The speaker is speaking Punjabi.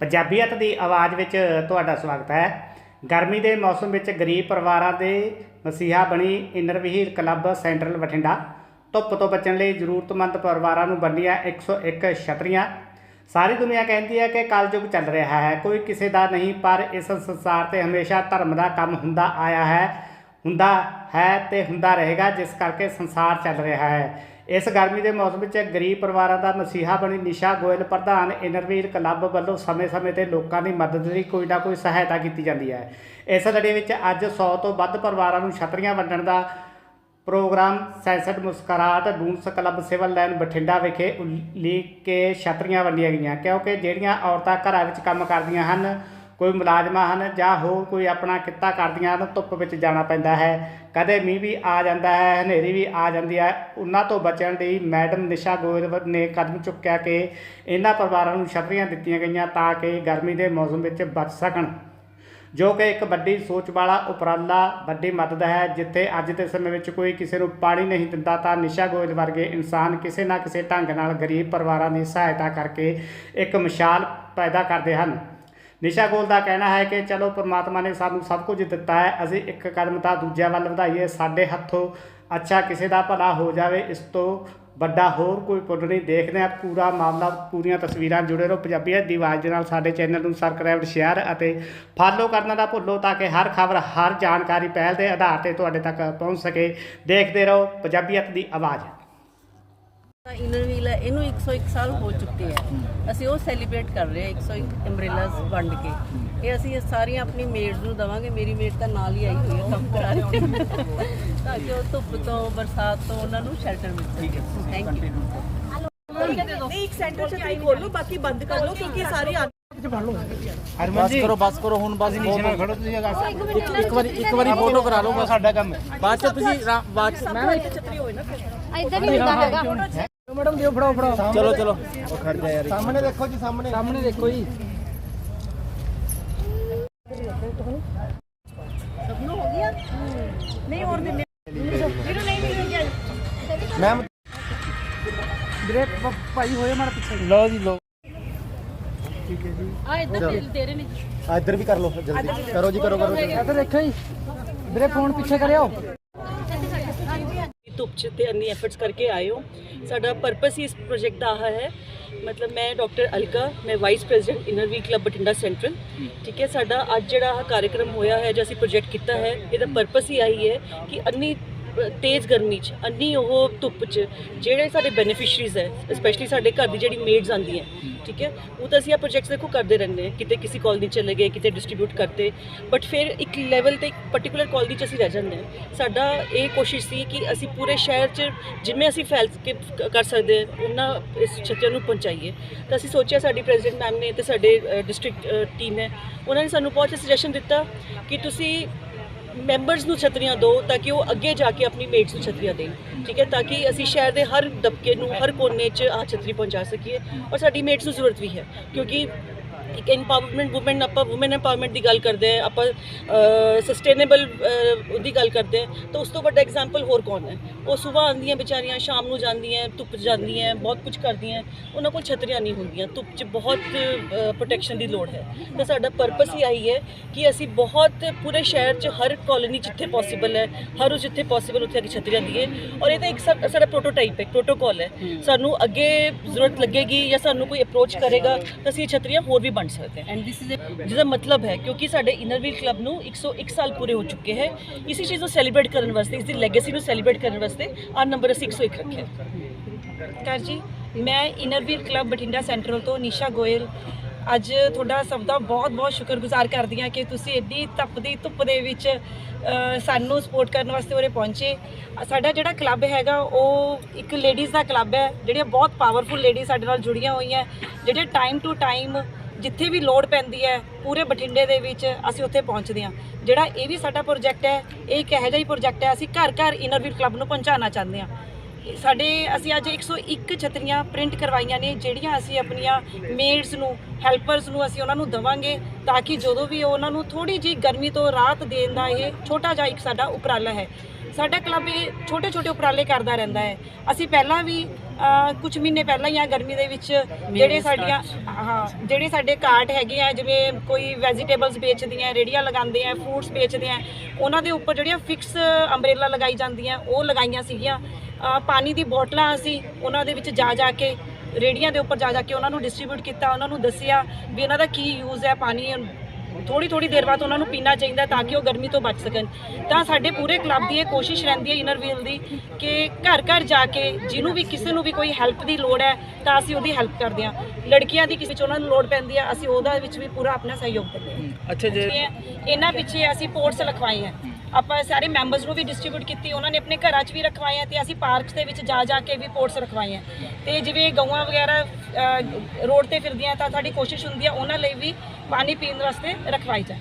ਪੰਜਾਬੀਅਤ ਦੀ ਆਵਾਜ਼ ਵਿੱਚ ਤੁਹਾਡਾ ਸਵਾਗਤ ਹੈ। ਗਰਮੀ ਦੇ ਮੌਸਮ ਵਿੱਚ ਗਰੀਬ ਪਰਿਵਾਰਾਂ ਦੇ ਮਸੀਹਾ ਬਣੀ inner inner wheel club central Bathinda, ਧੁੱਪ ਤੋਂ ਬਚਣ ਲਈ ਜ਼ਰੂਰਤਮੰਦ ਪਰਿਵਾਰਾਂ ਨੂੰ ਵੰਡੀਆਂ 101 ਛਤਰੀਆਂ। ਸਾਰੀ ਦੁਨੀਆ ਕਹਿੰਦੀ ਹੈ ਕਿ ਕਲਯੁਗ ਚੱਲ ਰਿਹਾ ਹੈ, ਕੋਈ ਕਿਸੇ ਦਾ ਨਹੀਂ, ਪਰ ਇਸ ਸੰਸਾਰ ਤੇ ਹਮੇਸ਼ਾ ਧਰਮ ਦਾ ਕੰਮ ਹੁੰਦਾ ਆਇਆ ਹੈ, ਹੁੰਦਾ ਹੈ ਤੇ ਹੁੰਦਾ ਰਹੇਗਾ, ਜਿਸ ਕਰਕੇ ਸੰਸਾਰ ਚੱਲ ਰਿਹਾ ਹੈ। ਇਸ ਗਰਮੀ ਦੇ ਮੌਸਮ ਵਿੱਚ ਗਰੀਬ ਪਰਿਵਾਰਾਂ ਦਾ ਮਸੀਹਾ ਬਣੀ ਨਿਸ਼ਾ ਗੋਇਲ ਪ੍ਰਧਾਨ ਇਨਰਵੀਰ ਕਲੱਬ ਵੱਲੋਂ ਸਮੇਂ-ਸਮੇਂ ਤੇ ਲੋਕਾਂ ਦੀ ਮਦਦ ਲਈ ਕੋਈ ਨਾ ਕੋਈ ਸਹਾਇਤਾ ਕੀਤੀ ਜਾਂਦੀ ਹੈ। ਇਸ ਲੜੀ ਵਿੱਚ ਅੱਜ 100 ਤੋਂ ਵੱਧ ਪਰਿਵਾਰਾਂ ਨੂੰ ਛਤਰੀਆਂ ਵੰਡਣ ਦਾ ਪ੍ਰੋਗਰਾਮ ਸੈਂਸਡ ਮੁਸਕਰਾਟ ਡੂਨਸ ਕਲੱਬ ਸਿਵਲ ਲਾਈਨ ਬਠਿੰਡਾ ਵਿਖੇ ਉਲੀਕ ਕੇ ਛਤਰੀਆਂ ਵੰਡੀਆਂ ਗਈਆਂ, ਕਿਉਂਕਿ ਜਿਹੜੀਆਂ ਔਰਤਾਂ ਘਰਾਂ ਵਿੱਚ ਕੰਮ ਕਰਦੀਆਂ ਹਨ ਕੋਈ ਮੁਲਾਜ਼ਮਾਂ ਹਨ ਜਾਂ ਹੋਰ ਕੋਈ ਆਪਣਾ ਕਿੱਤਾ ਕਰਦੀਆਂ ਹਨ, ਧੁੱਪ ਵਿੱਚ ਜਾਣਾ ਪੈਂਦਾ ਹੈ। ਕਦੇ ਮੀਂਹ ਵੀ ਆ ਜਾਂਦਾ ਹੈ, ਹਨੇਰੀ ਵੀ ਆ ਜਾਂਦੀ ਹੈ। ਉਹਨਾਂ ਤੋਂ ਬਚਣ ਲਈ ਮੈਡਮ ਨਿਸ਼ਾ ਗੋਇਲ ਨੇ ਕਦਮ ਚੁੱਕਿਆ ਕਿ ਇਹਨਾਂ ਪਰਿਵਾਰਾਂ ਨੂੰ ਛਤਰੀਆਂ ਦਿੱਤੀਆਂ ਗਈਆਂ ਤਾਂ ਕਿ ਗਰਮੀ ਦੇ ਮੌਸਮ ਵਿੱਚ ਬਚ ਸਕਣ। ਜੋ ਕਿ ਇੱਕ ਵੱਡੀ ਸੋਚ ਵਾਲਾ ਉਪਰਾਲਾ ਵੱਡੀ ਮਦਦ ਹੈ, ਜਿੱਥੇ ਅੱਜ ਦੇ ਸਮੇਂ ਵਿੱਚ ਕੋਈ ਕਿਸੇ ਨੂੰ ਪਾਣੀ ਨਹੀਂ ਦਿੰਦਾ ਤਾਂ ਨਿਸ਼ਾ ਗੋਇਲ ਵਰਗੇ ਇਨਸਾਨ ਕਿਸੇ ਨਾ ਕਿਸੇ ਢੰਗ ਨਾਲ ਗਰੀਬ ਪਰਿਵਾਰਾਂ ਦੀ ਸਹਾਇਤਾ ਕਰਕੇ ਇੱਕ ਮਿਸਾਲ ਪੈਦਾ ਕਰਦੇ ਹਨ। ਨਿਸ਼ਾ ਗੋਲ ਦਾ ਕਹਿਣਾ ਹੈ ਕਿ ਚਲੋ ਪ੍ਰਮਾਤਮਾ ਨੇ ਸਾਨੂੰ ਸਭ ਕੁਝ ਦਿੱਤਾ ਹੈ, ਅਸੀਂ ਇੱਕ ਕਦਮ ਤਾਂ ਦੂਜਿਆਂ ਵੱਲ ਵਧਾਈਏ, ਸਾਡੇ ਹੱਥੋਂ ਅੱਛਾ ਕਿਸੇ ਦਾ ਭਲਾ ਹੋ ਜਾਵੇ, ਇਸ ਤੋਂ ਵੱਡਾ ਹੋਰ ਕੋਈ ਪੁੰਨ ਨਹੀਂ। ਦੇਖਦੇ ਆ ਪੂਰਾ ਮਾਮਲਾ, ਪੂਰੀਆਂ ਤਸਵੀਰਾਂ ਜੁੜੇ ਰਹੋ। ਪੰਜਾਬੀਅਤ ਦੀ ਆਵਾਜ਼ ਦੇ ਨਾਲ ਸਾਡੇ ਚੈਨਲ ਨੂੰ ਸਬਸਕ੍ਰਾਈਬ ਸ਼ੇਅਰ ਅਤੇ ਫਾਲੋ ਕਰਨਾ ਨਾ ਭੁੱਲੋ ਤਾਂ ਕਿ ਹਰ ਖਬਰ, ਹਰ ਜਾਣਕਾਰੀ ਪਹਿਲ ਦੇ ਆਧਾਰ ਤੇ ਤੁਹਾਡੇ ਤੱਕ ਪਹੁੰਚ ਸਕੇ। ਦੇਖਦੇ ਰਹੋ ਪੰਜਾਬੀਅਤ ਦੀ ਆਵਾਜ਼। ਇਨਰ ਵੀਲ ਹੈ ਇਹਨੂੰ 101 ਸਾਲ ਹੋ ਚੁੱਕੇ ਹੈ ਅਸੀਂ ਉਹ ਸੈਲੀਬ੍ਰੇਟ ਕਰ ਰਹੇ ਹਾਂ 101 ਅੰਬ੍ਰੇਲਾਸ ਵੰਡ ਕੇ। ਇਹ ਅਸੀਂ ਇਹ ਸਾਰੀਆਂ ਆਪਣੀ ਮੇਡਸ ਨੂੰ ਦਵਾਂਗੇ ਮੇਰੀ ਮੇਡ ਤਾਂ ਨਾਲ ਹੀ ਆਈ ਹੋਈ ਹੈ ਕੰਮ ਕਰਾ ਰਹੀ ਹੈ ਤਾਂ ਕਿ ਉਹ ਧੁੱਪ ਤੋਂ ਬਰਸਾਤ ਤੋਂ ਉਹਨਾਂ ਨੂੰ ਸ਼ੈਲਟਰ ਮਿਲ ਸਕੇ ਥੈਂਕ ਯੂ ਨਹੀਂ ਇੱਕ ਸੈਂਟਰ ਚ ਤੁਸੀਂ ਖੋਲੋ ਬਾਕੀ ਬੰਦ ਕਰ ਲਓ ਕਿਉਂਕਿ ਸਾਰੀ ਆ ਬਸ ਕਰੋ ਬਸ ਕਰੋ ਹੁਣ ਬਸ ਫੋਟੋ ਖੜੋ ਤੁਸੀਂ ਇੱਕ ਇੱਕ ਵਾਰੀ ਇੱਕ ਵਾਰੀ ਫੋਟੋ ਕਰਾ ਲਓ ਸਾਡਾ ਕੰਮ ਹੈ। ਬਾਅਦ ਚ ਤੁਸੀਂ ਬਾਅਦ ਚ ਮੈਂ ਨਾ ਛਤਰੀ ਹੋਏ ਨਾ ਫਿਰ ਇਦਾਂ ਨਹੀਂ ਹੁੰਦਾ ਹੈਗਾ ਮੈਡਮ ਦਿਓ ਫੜਾਓ ਫੜਾਓ ਚਲੋ ਚਲੋ ਖੜ ਜਾ ਯਾਰ ਸਾਹਮਣੇ ਦੇਖੋ ਜੀ ਸਾਹਮਣੇ ਸਾਹਮਣੇ ਦੇਖੋ ਜੀ ਨਹੀਂ ਹੋਰ ਦਿੰਦੇ ਮੈਮ ਵੀਰੇ ਪ- ਭਾਈ ਹੋਏ ਮਾਰ ਪਿੱਛੇ ਲਓ ਜੀ ਲਓ ਆ ਇਦਾਂ ਦੇ ਰਹੇ ਨੇ ਆ ਇੱਧਰ ਵੀ ਕਰ ਲਓ ਜਲਦੀ ਕਰੋ ਜੀ ਕਰੋ ਕਰੋ ਇੱਧਰ ਦੇਖੋ ਜੀ ਵੀਰੇ ਫੋਨ ਪਿੱਛੇ ਕਰਿਓ ਧੁੱਪ ਚ ਤੇ ਅੰਨੀ ਐਫਰਟਸ ਕਰਕੇ ਆਏ ਹੋ। ਸਾਡਾ ਪਰਪਸ ਹੀ ਇਸ ਪ੍ਰੋਜੈਕਟ ਦਾ ਆਹ ਹੈ। ਮਤਲਬ ਮੈਂ ਡਾਕਟਰ ਅਲਕਾ, ਮੈਂ vice president inner wheel club Bathinda central ਠੀਕ ਹੈ, ਸਾਡਾ ਅੱਜ ਜਿਹੜਾ ਆਹ ਕਾਰਜਕ੍ਰਮ ਹੋਇਆ ਹੈ, ਜੋ ਅਸੀਂ ਪ੍ਰੋਜੈਕਟ ਕੀਤਾ ਹੈ, ਇਹਦਾ ਪਰਪਸ ਹੀ ਆਹੀ ਹੈ ਕਿ ਅੰਨੀ ਤੇਜ਼ ਗਰਮੀ 'ਚ, ਅੰਨੀ ਉਹ ਧੁੱਪ 'ਚ, ਜਿਹੜੇ ਸਾਡੇ ਬੈਨੀਫਿਸ਼ਰੀਜ਼ ਹੈ ਸਪੈਸ਼ਲੀ ਸਾਡੇ ਘਰ ਦੀ ਜਿਹੜੀ ਮੇਡਸ ਆਉਂਦੀਆਂ ਠੀਕ ਹੈ? ਉਹ ਤਾਂ ਅਸੀਂ ਆ ਪ੍ਰੋਜੈਕਟਸ ਦੇਖੋ ਕਰਦੇ ਰਹਿੰਦੇ ਹਾਂ, ਕਿਤੇ ਕਿਸੇ ਕਾਲਨੀ ਚਲੇ ਗਏ, ਕਿਤੇ ਡਿਸਟ੍ਰੀਬਿਊਟ ਕਰਤੇ ਬਟ ਫਿਰ ਇੱਕ ਲੈਵਲ ਤੇ ਇੱਕ ਪਾਰਟਿਕੂਲਰ ਕਾਲਨੀ 'ਚ ਅਸੀਂ ਰਹਿ ਜਾਂਦੇ ਹਾਂ। ਸਾਡਾ ਇਹ ਕੋਸ਼ਿਸ਼ ਸੀ ਕਿ ਅਸੀਂ ਪੂਰੇ ਸ਼ਹਿਰ 'ਚ ਜਿੰਨੇ ਅਸੀਂ ਫੈਲ ਕੇ ਕਰ ਸਕਦੇ ਉਹਨਾਂ ਇਸ ਛੱਤਿਆਂ ਨੂੰ ਪਹੁੰਚਾਈਏ। ਤਾਂ ਅਸੀਂ ਸੋਚਿਆ ਸਾਡੀ ਪ੍ਰੈਜ਼ੀਡੈਂਟ ਮੈਮ ਨੇ ਤੇ ਸਾਡੇ ਡਿਸਟ੍ਰਿਕਟ ਟੀਮ ਹੈ, ਉਹਨਾਂ ਨੇ ਸਾਨੂੰ ਬਹੁਤ ਸੁਜੈਸ਼ਨ ਦਿੱਤਾ ਕਿ ਤੁਸੀਂ ਮੈਂਬਰਸ ਨੂੰ ਛਤਰੀਆਂ ਦਿਓ ਤਾਂ ਕਿ ਉਹ ਅੱਗੇ ਜਾ ਕੇ ਆਪਣੀ ਮੇਟਸ ਨੂੰ ਛਤਰੀਆਂ ਦੇਣ, ਠੀਕ ਹੈ? ਤਾਂ ਕਿ ਅਸੀਂ ਸ਼ਹਿਰ ਦੇ ਹਰ ਦਬਕੇ ਨੂੰ, ਹਰ ਕੋਨੇ 'ਚ ਆ ਛਤਰੀ ਪਹੁੰਚਾ ਸਕੀਏ। ਔਰ ਸਾਡੀ ਮੇਟਸ ਨੂੰ ਜ਼ਰੂਰਤ ਵੀ ਹੈ, ਕਿਉਂਕਿ ਇੱਕ ਐਮਪਾਵਰਮੈਂਟ ਔਮਨ ਆਪਾਂ ਔਮਨ ਐਮਪਾਵਰਮੈਂਟ ਦੀ ਗੱਲ ਕਰਦੇ ਹਾਂ ਆਪਾਂ ਸਸਟੇਨੇਬਲ ਉਹਦੀ ਗੱਲ ਕਰਦੇ ਹਾਂ। ਤਾਂ ਉਸ ਤੋਂ ਵੱਡਾ ਐਗਜ਼ਾਮਪਲ ਹੋਰ ਕੌਣ ਹੈ? ਉਹ ਸਵੇਰ ਆਉਂਦੀਆਂ ਵਿਚਾਰੀਆਂ ਸ਼ਾਮ ਨੂੰ ਜਾਂਦੀਆਂ ਧੁੱਪ 'ਚ ਜਾਂਦੀਆਂ ਬਹੁਤ ਕੁਝ ਕਰਦੀਆਂ ਉਹਨਾਂ ਕੋਲ ਛਤਰੀਆਂ ਨਹੀਂ ਹੁੰਦੀਆਂ। ਧੁੱਪ 'ਚ ਬਹੁਤ ਪ੍ਰੋਟੈਕਸ਼ਨ ਦੀ ਲੋੜ ਹੈ। ਤਾਂ ਸਾਡਾ ਪਰਪਸ ਹੀ ਆਈ ਹੈ ਕਿ ਅਸੀਂ ਬਹੁਤ ਪੂਰੇ ਸ਼ਹਿਰ 'ਚ ਹਰ ਕਾਲੋਨੀ ਜਿੱਥੇ ਪੋਸੀਬਲ ਹੈ ਹਰ ਉਸ ਜਿੱਥੇ ਪੋਸੀਬਲ ਉੱਥੇ ਅੱਗੇ ਛਤਰੀਆਂ ਦੀਏ। ਔਰ ਇਹ ਤਾਂ ਇੱਕ ਸਾਡਾ ਪ੍ਰੋਟੋਟਾਈਪ ਹੈ ਪ੍ਰੋਟੋਕਾਲ ਹੈ। ਸਾਨੂੰ ਅੱਗੇ ਜ਼ਰੂਰਤ ਲੱਗੇਗੀ ਜਾਂ ਸਾਨੂੰ ਕੋਈ ਅਪਰੋਚ ਕਰੇਗਾ ਤਾਂ ਅਸੀਂ ਇਹ ਛਤਰੀਆਂ ਹੋਰ ਵੀ ਬਣ ਸਕਦੇ ਐਂਡ ਥਿਸ ਇਜ਼ ਜਿਹਦਾ ਮਤਲਬ ਹੈ, ਕਿਉਂਕਿ ਸਾਡੇ ਇਨਰਵੀਲ ਕਲੱਬ ਨੂੰ 101 ਸਾਲ ਪੂਰੇ ਹੋ ਚੁੱਕੇ ਹੈ। ਇਸੇ ਚੀਜ਼ ਨੂੰ ਸੈਲੀਬ੍ਰੇਟ ਕਰਨ ਵਾਸਤੇ ਇਸ ਦੀ ਲੈਗੇਸੀ ਨੂੰ ਸੈਲੀਬ੍ਰੇਟ ਕਰਨ ਵਾਸਤੇ ਆ ਨੰਬਰ ਅਸੀਂ 101 ਰੱਖਿਆ। ਕਰ ਜੀ, ਮੈਂ ਇਨਰਵੀਰ ਕਲੱਬ ਬਠਿੰਡਾ ਸੈਂਟਰਲ ਤੋਂ ਨਿਸ਼ਾ ਗੋਇਲ। ਅੱਜ ਤੁਹਾਡਾ ਸਭ ਦਾ ਬਹੁਤ-ਬਹੁਤ ਸ਼ੁਕਰਗੁਜ਼ਾਰ ਕਰਦੀ ਹਾਂ ਕਿ ਤੁਸੀਂ ਇੰਨੀ ਤਪਦੀ ਧੁੱਪ ਦੇ ਵਿੱਚ ਸਾਨੂੰ ਸਪੋਰਟ ਕਰਨ ਵਾਸਤੇ ਉਰੇ ਪਹੁੰਚੇ। ਸਾਡਾ ਜਿਹੜਾ ਕਲੱਬ ਹੈਗਾ, ਉਹ ਇੱਕ ਲੇਡੀਜ਼ ਦਾ ਕਲੱਬ ਹੈ, ਜਿਹੜੀਆਂ ਬਹੁਤ ਪਾਵਰਫੁਲ ਲੇਡੀਜ਼ ਸਾਡੇ ਨਾਲ ਜੁੜੀਆਂ ਹੋਈਆਂ। ਜਿਹੜੇ ਟਾਈਮ ਟੂ ਟਾਈਮ ਜਿੱਥੇ ਵੀ ਲੋੜ ਪੈਂਦੀ ਹੈ, ਪੂਰੇ ਬਠਿੰਡੇ ਦੇ ਵਿੱਚ ਅਸੀਂ ਉੱਥੇ ਪਹੁੰਚਦੇ ਹਾਂ। ਜਿਹੜਾ ਇਹ ਵੀ ਸਾਡਾ ਪ੍ਰੋਜੈਕਟ ਹੈ, ਇਹ ਇੱਕ ਇਹੋ ਜਿਹਾ ਹੀ ਪ੍ਰੋਜੈਕਟ ਹੈ, ਅਸੀਂ ਘਰ ਘਰ ਇਨਰਵੀਰ ਕਲੱਬ ਨੂੰ ਪਹੁੰਚਾਉਣਾ ਚਾਹੁੰਦੇ ਹਾਂ। ਸਾਡੇ, ਅਸੀਂ ਅੱਜ 101 ਛਤਰੀਆਂ ਪ੍ਰਿੰਟ ਕਰਵਾਈਆਂ ਨੇ, ਜਿਹੜੀਆਂ ਅਸੀਂ ਆਪਣੀਆਂ ਮੇਡਸ ਨੂੰ ਹੈਲਪਰਸ ਨੂੰ ਅਸੀਂ ਉਹਨਾਂ ਨੂੰ ਦਵਾਂਗੇ ਤਾਂ ਕਿ ਜਦੋਂ ਵੀ ਉਹਨਾਂ ਨੂੰ ਥੋੜੀ ਜਿਹੀ ਗਰਮੀ ਤੋਂ ਰਾਹਤ ਦੇਣ ਦਾ ਇਹ ਛੋਟਾ ਜਿਹਾ ਇੱਕ ਸਾਡਾ ਉਪਰਾਲਾ ਹੈ। ਸਾਡਾ ਕਲੱਬ ਇਹ ਛੋਟੇ ਛੋਟੇ ਉਪਰਾਲੇ ਕਰਦਾ ਰਹਿੰਦਾ ਹੈ। ਅਸੀਂ ਪਹਿਲਾਂ ਵੀ ਕੁਝ ਮਹੀਨੇ ਪਹਿਲਾਂ ਹੀ ਆ ਗਰਮੀ ਦੇ ਵਿੱਚ ਜਿਹੜੇ ਸਾਡੀਆਂ ਹਾਂ ਜਿਹੜੇ ਸਾਡੇ ਕਾਰਟ ਹੈਗੇ ਆ ਜਿਵੇਂ ਕੋਈ ਵੈਜੀਟੇਬਲਸ ਵੇਚਦੀਆਂ ਰੇੜੀਆਂ ਲਗਾਉਂਦੇ ਆ ਫਰੂਟਸ ਵੇਚਦੇ ਆ ਉਹਨਾਂ ਦੇ ਉੱਪਰ ਜਿਹੜੀਆਂ ਫਿਕਸ ਅੰਬ੍ਰੇਲਾ ਲਗਾਈ ਜਾਂਦੀਆਂ ਉਹ ਲਗਾਈਆਂ ਸੀਗੀਆਂ। ਪਾਣੀ ਦੀ ਬੋਟਲਾਂ ਅਸੀਂ ਉਹਨਾਂ ਦੇ ਵਿੱਚ ਜਾ ਜਾ ਕੇ ਰੇੜੀਆਂ ਦੇ ਉੱਪਰ ਜਾ ਜਾ ਕੇ ਉਹਨਾਂ ਨੂੰ ਡਿਸਟ੍ਰੀਬਿਊਟ ਕੀਤਾ ਉਹਨਾਂ ਨੂੰ ਦੱਸਿਆ ਵੀ ਇਹਨਾਂ ਦਾ ਕੀ ਯੂਜ਼ ਹੈ ਪਾਣੀ ਥੋੜੀ ਥੋੜੀ ਦੇਰ ਬਾਅਦ ਉਹਨਾਂ ਨੂੰ ਪੀਣਾ ਚਾਹੀਦਾ ਤਾਂ ਕਿ ਉਹ ਗਰਮੀ ਤੋਂ ਬਚ ਸਕਣ। ਤਾਂ ਸਾਡੇ ਪੂਰੇ ਕਲੱਬ ਦੀ ਇਹ ਕੋਸ਼ਿਸ਼ ਰਹਿੰਦੀ ਹੈ ਇਨਰ ਵੀਲ ਦੀ ਕਿ ਘਰ ਘਰ ਜਾ ਕੇ ਜਿਹਨੂੰ ਵੀ ਕਿਸੇ ਨੂੰ ਵੀ ਕੋਈ ਹੈਲਪ ਦੀ ਲੋੜ ਹੈ ਤਾਂ ਅਸੀਂ ਉਹਦੀ ਹੈਲਪ ਕਰਦੇ ਹਾਂ। ਲੜਕੀਆਂ ਦੀ ਕਿਸੇ ਵਿੱਚ ਉਹਨਾਂ ਨੂੰ ਲੋੜ ਪੈਂਦੀ ਹੈ ਅਸੀਂ ਉਹਦਾ ਵਿੱਚ ਵੀ ਪੂਰਾ ਆਪਣਾ ਸਹਿਯੋਗ ਦਿੰਦੇ ਹਾਂ। ਅੱਛਾ ਜੀ। ਇਹਨਾਂ ਪਿੱਛੇ ਅਸੀਂ ਪੋਰਟਸ ਲਖਵਾਏ ਆ ਆਪਾਂ ਸਾਰੇ ਮੈਂਬਰਸ ਨੂੰ ਵੀ ਡਿਸਟ੍ਰੀਬਿਊਟ ਕੀਤੀ, ਉਹਨਾਂ ਨੇ ਆਪਣੇ ਘਰਾਂ 'ਚ ਵੀ ਰਖਵਾਏ ਆ ਤੇ ਅਸੀਂ ਪਾਰਕਸ ਦੇ ਵਿੱਚ ਜਾ ਜਾ ਕੇ ਵੀ ਪੋਰਟਸ ਰਖਵਾਏ ਆ ਤੇ ਜਿਵੇਂ ਗਊਆਂ ਵਗੈਰਾ ਰੋਡ ਤੇ ਫਿਰਦੀਆਂ ਤਾਂ ਸਾਡੀ ਕੋਸ਼ਿਸ਼ ਹੁੰਦੀ ਆ ਉਹਨਾਂ ਲਈ ਵੀ ਪਾਣੀ ਪੀਣ ਵਾਸਤੇ ਰਖਵਾਈ ਜਾਏ।